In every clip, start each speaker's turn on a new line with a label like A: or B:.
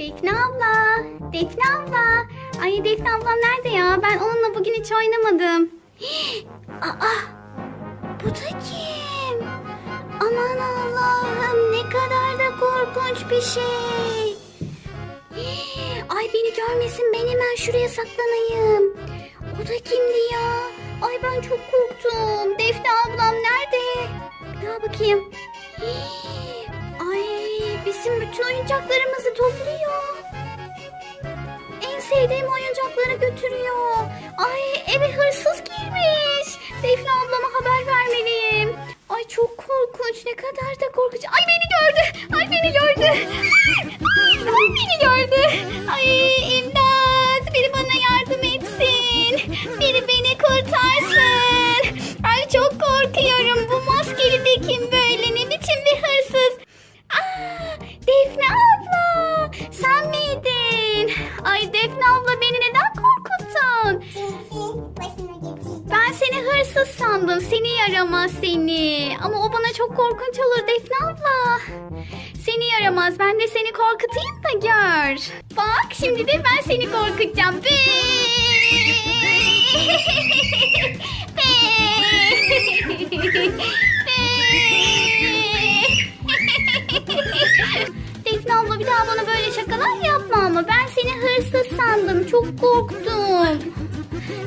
A: Defne abla. Defne abla. Ay Defne ablam nerede ya? Ben onunla bugün hiç oynamadım. Aa, bu da kim? Aman Allah'ım ne kadar da korkunç bir şey. Ay beni görmesin ben hemen şuraya saklanayım. O da kimdi ya? Ay ben çok korktum. Defne ablam nerede? Bir daha bakayım. Ay bizim bütün oyuncaklarımızı topluyor. En sevdiğim oyuncakları götürüyor. Ay eve hırsız girmiş. Defne ablama haber vermeliyim. Ay çok korkunç. Ne kadar da korkunç. Ay beni gördü. Ay beni gördü. Ay beni gördü. Ay imdat. Biri bana yardım etsin. Biri beni kurtarsın. Ay çok korkuyorum. Bu maskeli de kim böyle? Hırsız sandım. Seni yaramaz seni. Ama o bana çok korkunç olur Defne abla. Seni yaramaz. Ben de seni korkutayım da gör. Bak şimdi de ben seni korkutacağım. Be! Defne abla bir daha bana böyle şakalar yapma ama ben seni hırsız sandım. Çok korktum.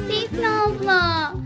A: Defne abla.